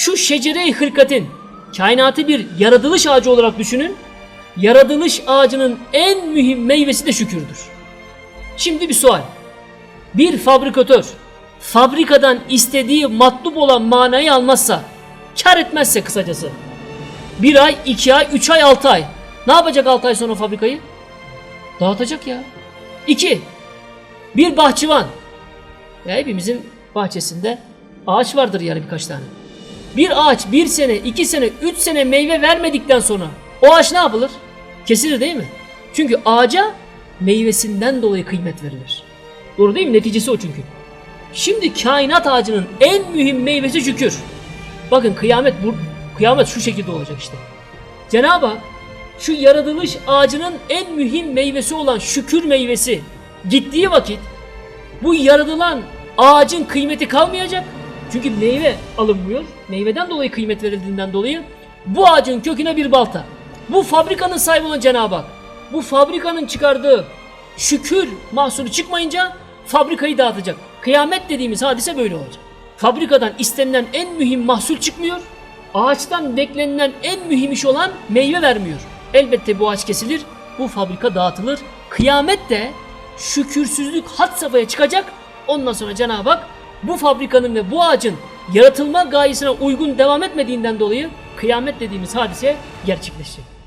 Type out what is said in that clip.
Şu şecere-i hırkatin kainatı bir yaratılış ağacı olarak düşünün. Yaratılış ağacının en mühim meyvesi de şükürdür. Şimdi bir sual. Bir fabrikatör fabrikadan istediği matlup olan manayı almazsa, kar etmezse kısacası. Bir ay, iki ay, üç ay, altı ay. Ne yapacak altı ay sonra fabrikayı? Dağıtacak ya. İki, bir bahçıvan. Ya hepimizin bahçesinde ağaç vardır yani birkaç tane. Bir ağaç bir sene, iki sene, üç sene meyve vermedikten sonra o ağaç ne yapılır? Kesilir değil mi? Çünkü ağaca meyvesinden dolayı kıymet verilir. Doğru değil mi? Neticesi o çünkü. Şimdi kainat ağacının en mühim meyvesi şükür. Bakın kıyamet bu kıyamet şu şekilde olacak işte. Cenab-ı Hak şu yaratılış ağacının en mühim meyvesi olan şükür meyvesi gittiği vakit bu yaratılan ağacın kıymeti kalmayacak. Çünkü meyve alınmıyor. Meyveden dolayı kıymet verildiğinden dolayı bu ağacın köküne bir balta. Bu fabrikanın sahibi olan Cenab-ı Hak. Bu fabrikanın çıkardığı şükür mahsulü çıkmayınca fabrikayı dağıtacak. Kıyamet dediğimiz hadise böyle olacak. Fabrikadan istenilen en mühim mahsul çıkmıyor. Ağaçtan beklenilen en mühim iş olan meyve vermiyor. Elbette bu ağaç kesilir, bu fabrika dağıtılır. Kıyamet de şükürsüzlük had safhaya çıkacak. Ondan sonra Cenab-ı Hak bu fabrikanın ve bu ağacın yaratılma gayesine uygun devam etmediğinden dolayı kıyamet dediğimiz hadise gerçekleşecek.